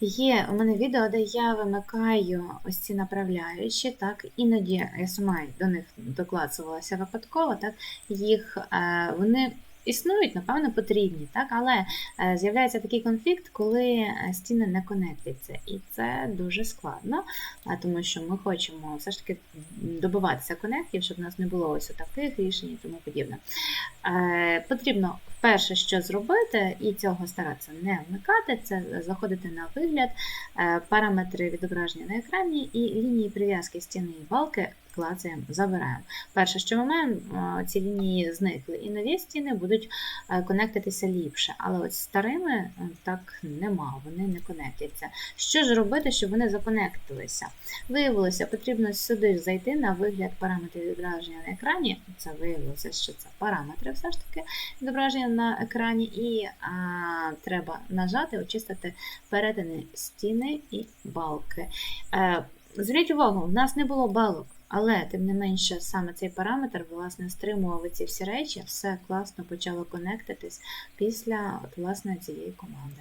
Є у мене відео, де я вимикаю ось ці направляючі, так, іноді я сама до них доклацувалася випадково, так, їх е, вони існують, напевно, потрібні, так, але е, з'являється такий конфлікт, коли е, стіни не конектяться, і це дуже складно, тому що ми хочемо все ж таки добиватися конектів, щоб у нас не було ось таких рішень і тому подібне. Потрібно вперше що зробити, і цього старатися не вмикати, це заходити на вигляд, е, параметри відображення на екрані і лінії прив'язки стіни і балки клацаємо, забираємо. Перше, що ми маємо, е, ці лінії зникли, і нові стіни будуть е, конектитися ліпше. Але от старими е, так нема, вони не конектяться. Що ж робити, щоб вони законектилися? Виявилося, потрібно сюди зайти на вигляд параметрів відображення на екрані. Це виявилося, що це параметри все ж таки відображення на екрані, і а, треба нажати, очистити перетини стіни і балки. Е, зверніть увагу, в нас не було балок. Але, тим не менше, саме цей параметр власне стримував ці всі речі, все класно почало конектитись після от, власне, цієї команди.